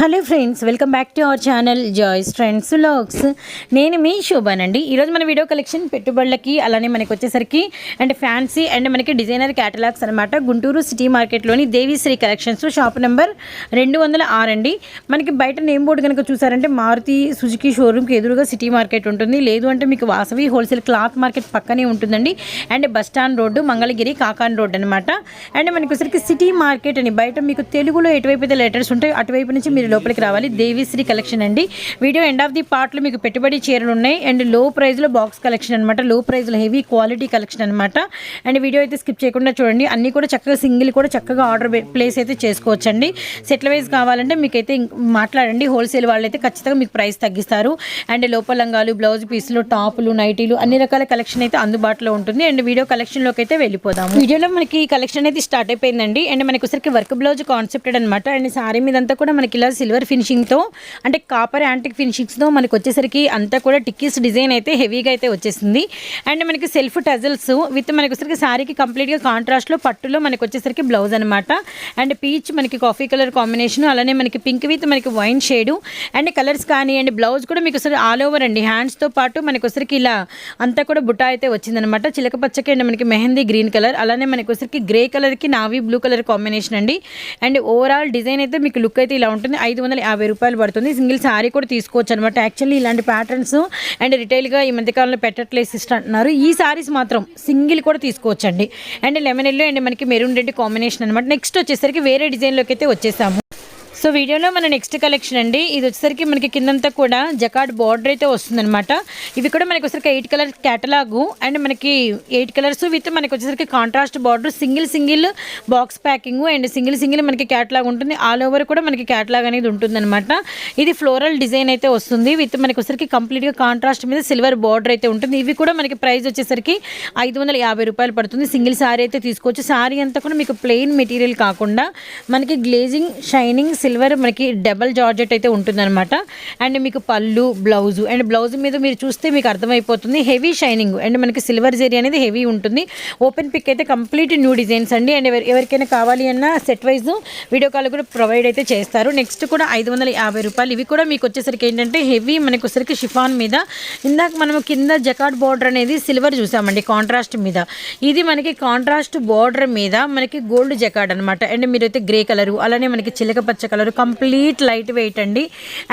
Hello friends welcome back to our channel joys friends logs నేను మీ శోభానండి. ఈరోజు మన వీడియో కలెక్షన్ పెట్టుబడులకి అలానే మనకి వచ్చేసరికి అండ్ ఫ్యాన్సీ అండ్ మనకి డిజైనర్ క్యాటలాగ్స్ అనమాట గుంటూరు సిటీ మార్కెట్లోని దేవిశ్రీ కలెక్షన్స్ షాప్ నెంబర్ రెండు వందల ఆరండి అండి. మనకి బయట నేమ్ బోర్డు కనుక చూసారంటే మారుతి సుజుకి షోరూమ్కి ఎదురుగా సిటీ మార్కెట్ ఉంటుంది. లేదు అంటే మీకు వాసవి హోల్సేల్ క్లాత్ మార్కెట్ పక్కనే ఉంటుందండి. And bus stand road Mangalagiri కాకాన్ road అనమాట అండ్ మనకి వచ్చరికి సిటీ మార్కెట్ అని బయట మీకు తెలుగులో ఎటువైపు అయితే లెటర్స్ ఉంటాయి అటువైపు నుంచి మీరు లోపలికి రావాలి. దేవిశ్రీ కలెక్షన్ అండి. వీడియో ఎండ్ ఆఫ్ ది పార్ట్లో మీకు పెట్టుబడి చీరలు ఉన్నాయి. అండ్లో ప్రైస్లో బాక్స్ కలెక్షన్ అనమాట లో ప్రైస్లో హెవీ క్వాలిటీ కలెక్షన్ అనమాట అండ్ వీడియో అయితే స్కిప్ చేయకుండా చూడండి. అన్నీ కూడా చక్కగా సింగిల్ కూడా చక్కగా ఆర్డర్ ప్లేస్ అయితే చేసుకోవచ్చండి. సెట్ల వైజ్ కావాలంటే మీకైతే మాట్లాడండి. హోల్సేల్ వాళ్ళైతే ఖచ్చితంగా మీకు ప్రైస్ తగ్గిస్తారు. అండ్ లోపల లంగాలు బ్లౌజ్ పీసులు టాపులు నైటీలు అన్ని రకాల కలెక్షన్ అయితే అందుబాటులో ఉంటుంది. అండ్ వీడియో కలెక్షన్లోకి అయితే వెళ్ళిపోదాము. వీడియోలో మనకి కలెక్షన్ అయితే స్టార్ట్ అయిపోయిందండి. అండ్ మనకి ఒకసారికి వర్క్ బ్లౌజ్ కాన్సెప్టెడ్ అనమాట అండ్ సారీ మీదంతా కూడా మనకి ఇలా సిల్వర్ ఫినిషింగ్తో అంటే కాపర్ యాంటిక్ ఫినిషింగ్స్తో మనకు వచ్చేసరికి అంతా కూడా టిక్కీస్ డిజైన్ అయితే హెవీగా అయితే వచ్చేసింది. అండ్ మనకి సెల్ఫ్ టజల్స్ విత్ మనకి వచ్చేసరికి శారీకి కంప్లీట్గా కాంట్రాస్ట్లో పట్టులో మనకి వచ్చేసరికి బ్లౌజ్ అనమాట అండ్ పీచ్ మనకి కాఫీ కలర్ కాంబినేషన్ అలానే మనకి పింక్ విత్ మనకి వైన్ షేడు. అండ్ కలర్స్ కానీ అండ్ బ్లౌజ్ కూడా మీకు ఒకసారి ఆల్ ఓవర్ అండి. హ్యాండ్స్తో పాటు మనకి వచ్చరికి ఇలా అంతా కూడా బుట్ట అయితే వచ్చిందనమాట చిలక పచ్చకి అండ్ మనకి మెహందీ గ్రీన్ కలర్ అలానే మనకి వచ్చరికి గ్రే కలర్కి నావీ బ్లూ కలర్ కాంబినేషన్ అండి. అండ్ ఓవరాల్ డిజైన్ అయితే మీకు లుక్ అయితే ఇలా ఉంటుంది. ఐదు వందల యాభై రూపాయలు పడుతుంది. సింగిల్ శారీ కూడా తీసుకోవచ్చు అనమాట యాక్చువల్లీ ఇలాంటి ప్యాటర్న్స్ అండ్ రిటైల్గా ఈ మధ్యకాలంలో పెట్టట్లేదు సిస్టర్ అంటున్నారు. ఈ సారీస్ మాత్రం సింగిల్ కూడా తీసుకోవచ్చండి. అండ్ లెమన్ ఎల్లో అండ్ మనకి మెరూన్ రెడ్ కాంబినేషన్ అనమాట నెక్స్ట్ వచ్చేసరికి వేరే డిజైన్లోకి అయితే వచ్చేసాము. సో వీడియోలో మన నెక్స్ట్ కలెక్షన్ అండి. ఇది వచ్చేసరికి మనకి కిందంతా కూడా జకాడ్ బార్డర్ అయితే వస్తుందన్నమాట. ఇవి కూడా మనకి వచ్చేసరికి ఎయిట్ కలర్ క్యాటలాగు అండ్ మనకి ఎయిట్ కలర్స్ విత్ మనకి వచ్చేసరికి contrast border single single box packing and single single మనకి క్యాటలాగ్ ఉంటుంది. ఆల్ ఓవర్ కూడా మనకి క్యాటలాగ్ అనేది ఉంటుందన్నమాట. ఇది ఫ్లోరల్ డిజైన్ అయితే వస్తుంది. విత్ మనకి వచ్చేసరికి కంప్లీట్గా కాంట్రాస్ట్ మీద సిల్వర్ బార్డర్ అయితే ఉంటుంది. ఇవి కూడా మనకి ప్రైస్ వచ్చేసరికి ఐదు వందల యాభై రూపాయలు పడుతుంది. సింగిల్ శారీ అయితే తీసుకోవచ్చు. శారీ అంతా కూడా మీకు ప్లెయిన్ మెటీరియల్ కాకుండా మనకి గ్లేజింగ్ షైనింగ్ సిల్వర్ సిల్వర్ మనకి డబల్ జార్జెట్ అయితే ఉంటుందన్నమాట. అండ్ మీకు పళ్ళు బ్లౌజు అండ్ బ్లౌజ్ మీద మీరు చూస్తే మీకు అర్థమైపోతుంది. హెవీ షైనింగ్ అండ్ మనకి సిల్వర్ జెరీ అనేది హెవీ ఉంటుంది. ఓపెన్ పిక్ అయితే కంప్లీట్ న్యూ డిజైన్స్ అండి. అండ్ ఎవరికైనా కావాలి అన్న సెట్ వైజ్ వీడియో కాల్ కూడా ప్రొవైడ్ అయితే చేస్తారు. నెక్స్ట్ కూడా ఐదు వందల యాభై రూపాయలు. ఇవి కూడా మీకు వచ్చేసరికి ఏంటంటే హెవీ మనకి వచ్చేసరికి షిఫాన్ మీద. ఇందాక మనం కింద జకాట్ బార్డర్ అనేది సిల్వర్ చూసామండి కాంట్రాస్ట్ మీద. ఇది మనకి కాంట్రాస్ట్ బార్డర్ మీద మనకి గోల్డ్ జకాడ్ అనమాట అండ్ మీరైతే గ్రే కలరు అలానే మనకి చిలక పచ్చ కలర్ కంప్లీట్ లైట్ వెయిట్ అండి.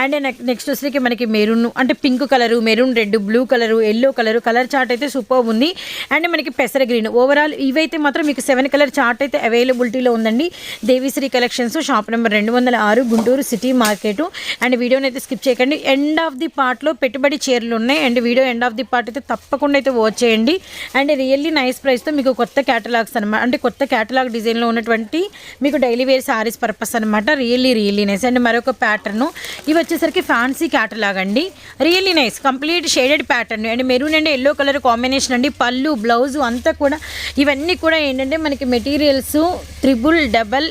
అండ్ నెక్స్ట్ వచ్చేసరికి మనకి మెరూన్ అంటే pink colour maroon red blue colour yellow colour colour chart అయితే సూపర్ ఉంది. అండ్ మనకి పెసర గ్రీన్. ఓవరాల్ ఇవైతే మాత్రం మీకు సెవెన్ కలర్ చార్ట్ అయితే అవైలబిలిటీలో ఉందండి. దేవిశ్రీ కలెక్షన్స్ షాప్ నెంబర్ రెండు వందల ఆరు గుంటూరు సిటీ మార్కెట్. అండ్ వీడియోని అయితే స్కిప్ చేయకండి. ఎండ్ ఆఫ్ ది పార్ట్లో పెట్టుబడి చీరలు ఉన్నాయి. And video end of the part అయితే తప్పకుండా అయితే వాచ్ చేయండి. అండ్ రియల్లీ నైస్ ప్రైస్తో మీకు కొత్త క్యాటలాగ్స్ అనమాట అంటే కొత్త క్యాటలాగ్ డిజైన్లో ఉన్నటువంటి మీకు డైలీ వేర్ సారీస్ పర్పస్ అనమాట రియల్లీ రియల్లీ నైస్ అండ్ మరొక ప్యాటర్న్ ఇవి వచ్చేసరికి ఫ్యాన్సీ క్యాటలాగ్ అండి really nice complete shaded pattern and maroon and yellow colour combination అండి. పళ్ళు బ్లౌజు అంతా కూడా ఇవన్నీ కూడా ఏంటంటే మనకి materials triple double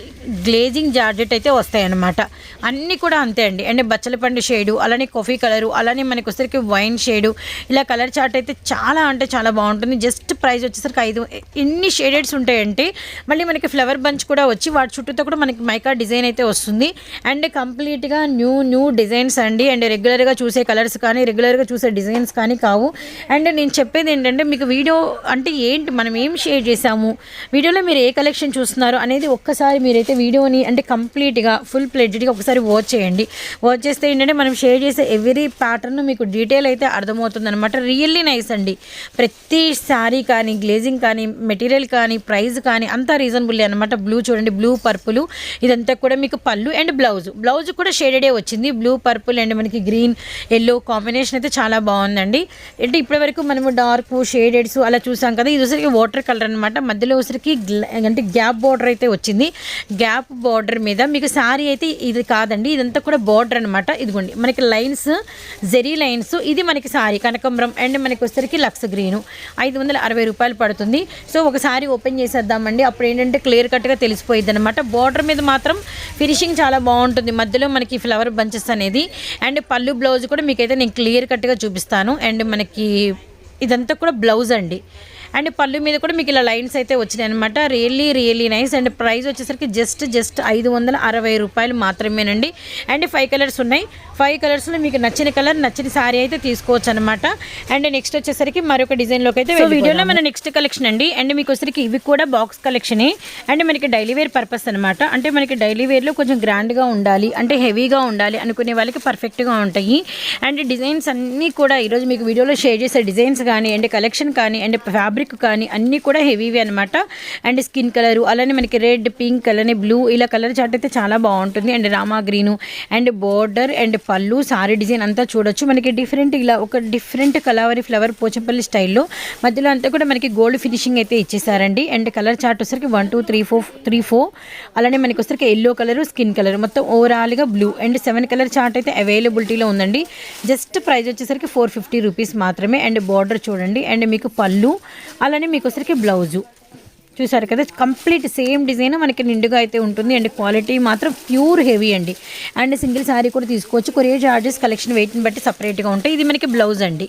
glazing georgette అయితే వస్తాయి అన్నమాట అన్నీ కూడా అంతే అండి. అండ్ బచ్చలపండు షేడు అలానే కాఫీ కలరు అలానే మనకు వచ్చేసరికి వైన్ షేడు ఇలా కలర్ చార్ట్ అయితే చాలా అంటే చాలా బాగుంటుంది. జస్ట్ ప్రైస్ వచ్చేసరికి ఐదు ఎన్ని షేడెడ్స్ ఉంటాయంటే మళ్ళీ మనకి ఫ్లవర్ బంచ్ కూడా వచ్చి వాటి చుట్టూతో కూడా మనకి మైకా డిజైన్ అయితే వస్తుంది. అండ్ కంప్లీట్గా న్యూ న్యూ డిజైన్స్ అండి. అండ్ రెగ్యులర్గా చూసే కలర్స్ కానీ రెగ్యులర్గా చూసే డిజైన్స్ కానీ కావు. అండ్ నేను చెప్పేది ఏంటంటే మీకు వీడియో అంటే ఏంటి మనం ఏం షేర్ చేసాము వీడియోలో మీరు ఏ కలెక్షన్ చూస్తున్నారు అనేది ఒక్కసారి మీరైతే వీడియోని అంటే కంప్లీట్గా ఫుల్ ప్లెడ్జ్డ్గా ఒకసారి వాచ్ చేయండి. వాచ్ చేస్తే ఏంటంటే మనం షేర్ చేసే ఎవ్రీ ప్యాటర్న్ మీకు డీటెయిల్ అయితే అర్థమవుతుంది అనమాట రియల్లీ నైస్ అండి. ప్రతి శారీ కానీ గ్లేజింగ్ కానీ మెటీరియల్ కానీ ప్రైస్ కానీ అంతా రీజనబుల్ అనమాట బ్లూ చూడండి బ్లూ పర్పుల్ ఇదంతా కూడా మీకు పళ్ళు అండ్ బ్లౌజ్ బ్లౌజ్ కూడా షేడెడే వచ్చింది. బ్లూ పర్పుల్ అండ్ మనకి గ్రీన్ ఎల్లో కాంబినేషన్ అయితే చాలా బాగుందండి. అంటే ఇప్పటి వరకు మనము డార్క్ షేడెడ్స్ అలా చూసాం కదా ఇది వాటర్ కలర్ అనమాట మధ్యలో వచ్చరికి అంటే గ్యాప్ బార్డర్ అయితే వచ్చింది. గ్యాప్ బార్డర్ మీద మీకు శారీ అయితే ఇది కాదండి ఇదంతా కూడా బార్డర్ అనమాట ఇదిగోండి మనకి లైన్స్ జెరీ లైన్స్ ఇది మనకి శారీ కనకంబరం అండ్ మనకి వచ్చేసరికి లక్స్ గ్రీన్. ఐదు వందల అరవై రూపాయలు పడుతుంది. సో ఒక శారీ ఓపెన్ చేసేద్దామండి. అప్పుడు ఏంటంటే క్లియర్ కట్గా తెలిసిపోయింది అనమాట బార్డర్ మీద మాత్రం ఫినిషింగ్ చాలా బాగుంటుంది. మధ్యలో మనకి ఫ్లవర్ బంచెస్ అనేది. అండ్ పళ్ళు బ్లౌజ్ కూడా మీకైతే నేను క్లియర్ కట్గా చూపిస్తాను. అండ్ మనకి ఇదంతా కూడా బ్లౌజ్ అండి. అండ్ పళ్ళు మీద కూడా మీకు ఇలా లైన్స్ అయితే వచ్చినాయి అనమాట really really nice and price వచ్చేసరికి జస్ట్ జస్ట్ ఐదు వందల అరవై రూపాయలు మాత్రమేనండి. అండ్ ఫైవ్ కలర్స్ ఉన్నాయి. ఫైవ్ కలర్స్లో మీకు నచ్చిన కలర్ నచ్చిన సారీ అయితే తీసుకోవచ్చు అనమాట అండ్ నెక్స్ట్ వచ్చేసరికి మరొక డిజైన్లోకి అయితే వీడియోలో మన నెక్స్ట్ కలెక్షన్ అండి. అండ్ మీకు వచ్చేసరికి ఇవి కూడా బాక్స్ కలెక్షనే అండ్ మనకి డైలీ వేర్ పర్పస్ అనమాట అంటే మనకి డైలీ వేర్లో కొంచెం గ్రాండ్గా ఉండాలి అంటే హెవీగా ఉండాలి అనుకునే వాళ్ళకి పర్ఫెక్ట్గా ఉంటాయి. అండ్ డిజైన్స్ అన్నీ కూడా ఈరోజు మీకు వీడియోలో షేర్ చేసే డిజైన్స్ కానీ అండ్ కలెక్షన్ కానీ అండ్ ఫ్యాబ్రిక్ కానీ అన్నీ కూడా హెవీవి అనమాట అండ్ స్కిన్ కలరు అలానే మనకి రెడ్ పింక్ అలానే బ్లూ ఇలా కలర్ చాట్ అయితే చాలా బాగుంటుంది. And Rama green and border and పళ్ళు సారీ డిజైన్ అంతా చూడొచ్చు. మనకి డిఫరెంట్ ఇలా ఒక డిఫరెంట్ కలవరి ఫ్లవర్ పోచంపల్లి స్టైల్లో మధ్యలో అంతా కూడా మనకి గోల్డ్ ఫినిషింగ్ అయితే ఇచ్చేసారండి. అండ్ కలర్ చార్ట్ వచ్చరికి one two three four three four. అలానే మనకి వచ్చరికి ఎల్లో కలర్ స్కిన్ కలర్. మొత్తం ఓవరాల్గా blue. And seven colour chart అయితే అవైలబిలిటీలో ఉందండి. జస్ట్ ప్రైస్ వచ్చేసరికి ఫోర్ ఫిఫ్టీ రూపీస్ మాత్రమే. అండ్ బార్డర్ చూడండి. అండ్ మీకు పళ్ళు అలానే మీకు వచ్చరికి బ్లౌజు. చూసారు కదా కంప్లీట్ సేమ్ డిజైన్ మనకి నిండుగా అయితే ఉంటుంది. అండ్ క్వాలిటీ మాత్రం ప్యూర్ హెవీ అండి. అండ్ సింగిల్ శారీ కూడా తీసుకోవచ్చు. కొరియర్ చార్జెస్ కలెక్షన్ వెయిట్ని బట్టి సపరేట్గా ఉంటాయి. ఇది మనకి బ్లౌజ్ అండి.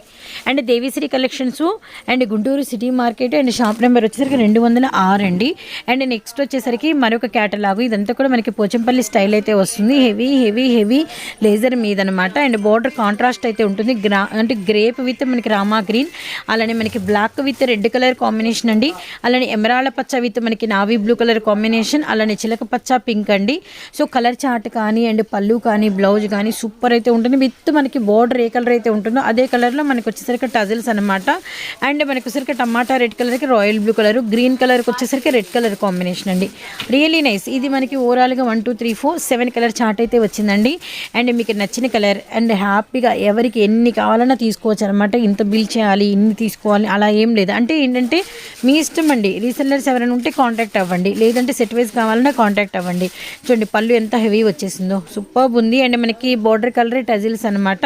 And Devishri collections and Guntur city market and shop number వచ్చేసరికి రెండు వందల ఆరు అండి. అండ్ నెక్స్ట్ వచ్చేసరికి మరొక క్యాటలాగు ఇదంతా కూడా మనకి పోచంపల్లి స్టైల్ అయితే వస్తుంది. హెవీ హెవీ హెవీ లేజర్ మీద అనమాట అండ్ బార్డర్ కాంట్రాస్ట్ అయితే ఉంటుంది. గ్రా అంటే గ్రేప్ విత్ మనకి రామా గ్రీన్ అలానే మనకి black with red colour combination అండి. అలానే ఎమరాల పచ్చ విత్ మనకి నావీ బ్లూ కలర్ కాంబినేషన్ అలానే చిలక పచ్చ పింక్ అండి. సో కలర్ చార్ట్ కానీ అండ్ పళ్ళు కానీ బ్లౌజ్ కానీ సూపర్ అయితే ఉంటుంది. విత్ మనకి బార్డర్ ఏ కలర్ అయితే ఉంటుందో అదే కలర్లో మనకు వచ్చేసరికి టజిల్స్ అనమాట అండ్ మనకు వచ్చేసరికి టమాటా రెడ్ కలర్కి రాయల్ బ్లూ కలర్ గ్రీన్ కలర్కి వచ్చేసరికి రెడ్ కలర్ కాంబినేషన్ అండి. Really nice. ఇది మనకి ఓవరాల్గా one two three four seven colour chart అయితే వచ్చిందండి. అండ్ మీకు నచ్చిన కలర్ అండ్ హ్యాపీగా ఎవరికి ఎన్ని కావాలన్నా తీసుకోవచ్చు అనమాట ఇంత బిల్ చేయాలి ఇన్ని తీసుకోవాలి అలా ఏం లేదు. అంటే ఏంటంటే మీ ఇష్టం అండి. రీసెల్లర్స్ ఎవరైనా ఉంటే కాంటాక్ట్ అవ్వండి. లేదంటే సెట్ వైజ్ కావాలన్నా కాంటాక్ట్ అవ్వండి. చూడండి పళ్ళు ఎంత హెవీ వచ్చేసిందో. సూపర్ ఉంది. అండ్ మనకి బార్డర్ కలర్ టజిల్స్ అనమాట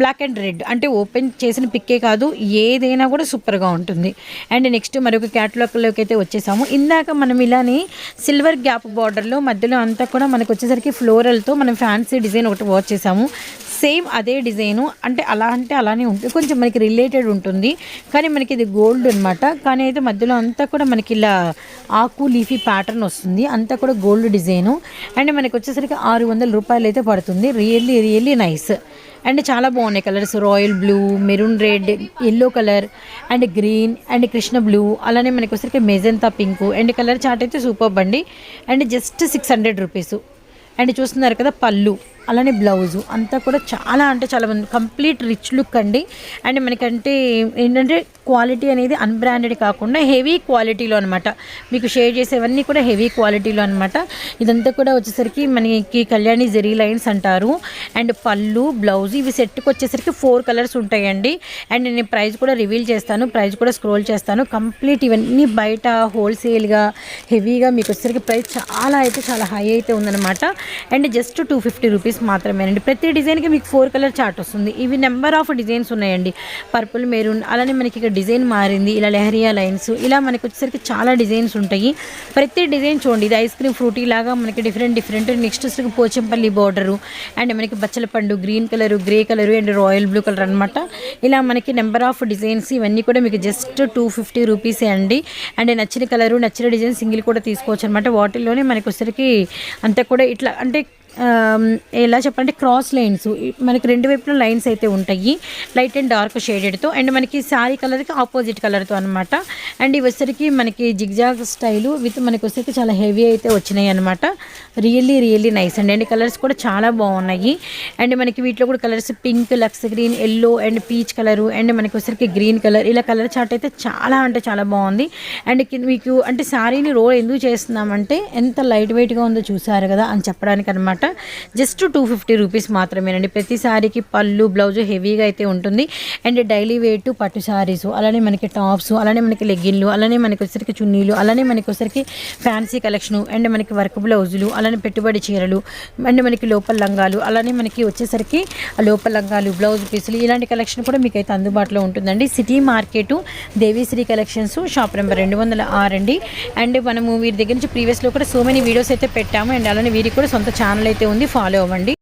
బ్లాక్ అండ్ రెడ్ అంటే ఓపెన్ చేసిన పిక్కే కాదు ఏదైనా కూడా సూపర్గా ఉంటుంది. అండ్ నెక్స్ట్ మరొక క్యాటలాగ్లోకి అయితే వచ్చేసాము. ఇందాక మనం ఇలానే సిల్వర్ గ్యాప్ బార్డర్లో మధ్యలో అంతా కూడా మనకు వచ్చేసరికి ఫ్లోరల్తో మనం ఫ్యాన్సీ డిజైన్ ఒకటి వాచ్ చేసాము. సేమ్ అదే డిజైను అంటే అలా అంటే అలానే ఉంటుంది. కొంచెం మనకి రిలేటెడ్ ఉంటుంది. కానీ మనకి ఇది గోల్డ్ అనమాట కానీ అయితే మధ్యలో అంతా కూడా మనకి ఇలా ఆకు లీఫీ ప్యాటర్న్ వస్తుంది. అంతా కూడా గోల్డ్ డిజైను. అండ్ మనకి వచ్చేసరికి ఆరు వందల రూపాయలు అయితే పడుతుంది. Really really nice. అండ్ చాలా బాగున్నాయి colours. Royal blue maroon red yellow colour and green and Krishna blue. అలానే మనకి వచ్చేసరికి magenta pink. And colour chart అయితే సూపర్ బండి. And just six hundred rupees. And చూస్తున్నారు కదా పళ్ళు. అలానే బ్లౌజు. అంతా కూడా చాలా అంటే చాలా మంది కంప్లీట్ రిచ్ లుక్ అండి. అండ్ మనకంటే ఏంటంటే క్వాలిటీ అనేది అన్బ్రాండెడ్ కాకుండా హెవీ క్వాలిటీలో అనమాట మీకు షేర్ చేసేవన్నీ కూడా హెవీ క్వాలిటీలో అనమాట ఇదంతా కూడా వచ్చేసరికి మనకి కళ్యాణి జెరీ లైన్స్ అంటారు. అండ్ పళ్ళు బ్లౌజ్ ఇవి సెట్కి వచ్చేసరికి ఫోర్ కలర్స్ ఉంటాయండి. అండ్ నేను ప్రైస్ కూడా రివీల్ చేస్తాను. ప్రైస్ కూడా స్క్రోల్ చేస్తాను. కంప్లీట్ ఇవన్నీ బయట హోల్సేల్గా హెవీగా మీకు వచ్చేసరికి ప్రైస్ చాలా అయితే చాలా హై అయితే ఉందన్నమాట. And just two fifty rupees మాత్రమేనండి ప్రతి డిజైన్కి మీకు ఫోర్ కలర్ చార్ట్ వస్తుంది. ఇవి నెంబర్ ఆఫ్ డిజైన్స్ ఉన్నాయండి. పర్పుల్ మెరూన్ అలానే మనకి ఇక్కడ డిజైన్ మారింది. ఇలా లెహరియా లైన్స్ ఇలా మనకి వచ్చేసరికి చాలా డిజైన్స్ ఉంటాయి. ప్రతి డిజైన్ చూడండి. ఇది ఐస్ క్రీమ్ ఫ్రూటీ లాగా మనకి డిఫరెంట్ డిఫరెంట్. నెక్స్ట్ వచ్చేసరికి పోచంపల్లి బార్డరు అండ్ మనకి బచ్చలపండు green colour grey colour and royal blue colour అనమాట ఇలా మనకి నెంబర్ ఆఫ్ డిజైన్స్ ఇవన్నీ కూడా మీకు జస్ట్ టూ ఫిఫ్టీ రూపీసే అండి. అండ్ నచ్చిన కలరు నచ్చిన డిజైన్ సింగిల్ కూడా తీసుకోవచ్చు అనమాట వాటిల్లోనే మనకి వచ్చరికి అంతా కూడా ఇట్లా అంటే ఎలా చెప్పాలంటే క్రాస్ లైన్స్ మనకి రెండు వైపులా లైన్స్ అయితే ఉంటాయి. లైట్ అండ్ డార్క్ షేడెడ్తో అండ్ మనకి శారీ కలర్కి ఆపోజిట్ కలర్తో అనమాట అండ్ ఇవి వచ్చరికి మనకి జిగ్జాగ్ స్టైలు విత్ మనకి వచ్చేసరికి చాలా హెవీ అయితే వచ్చినాయి అనమాట రియల్లీ రియల్లీ నైస్ అండి అండ్ కలర్స్ కూడా చాలా బాగున్నాయి. అండ్ మనకి వీటిలో కూడా colours pink lux green yellow and peach colour and మనకి వచ్చరికి గ్రీన్ కలర్ ఇలా కలర్ చార్ట్ అయితే చాలా అంటే చాలా బాగుంది. అండ్ మీకు అంటే శారీని రోల్ ఎందుకు చేస్తున్నామంటే ఎంత లైట్ వెయిట్గా ఉందో చూసారు కదా అని చెప్పడానికి అనమాట జస్ట్ టూ ఫిఫ్టీ రూపీస్ మాత్రమేనండి. ప్రతి శారీకి పళ్ళు బ్లౌజ్ హెవీగా అయితే ఉంటుంది. అండ్ డైలీ వేట్ పట్టు శారీస్ అలానే మనకి టాప్స్ అలానే మనకి లెగ్గిన్లు అలానే మనకి వచ్చరికి చున్నీలు అలానే మనకి వచ్చరికి ఫ్యాన్సీ కలెక్షన్ అండ్ మనకి వర్క్ బ్లౌజులు అలానే పెట్టుబడి చీరలు అండ్ మనకి లోపల లంగాలు అలానే మనకి వచ్చేసరికి లోపల లంగాలు బ్లౌజ్ పీసులు ఇలాంటి కలెక్షన్ కూడా మీకు అయితే అందుబాటులో ఉంటుందండి. City market Devishri collections shop number రెండు వందల ఆరు అండి. అండ్ మనము వీరి దగ్గర నుంచి ప్రీవియస్లో కూడా సో మెనీ వీడియోస్ అయితే పెట్టాము. అండ్ అలానే వీరికి కూడా సొంత ఛానల్ అయితే ఉంది ఫాలో అవ్వండి.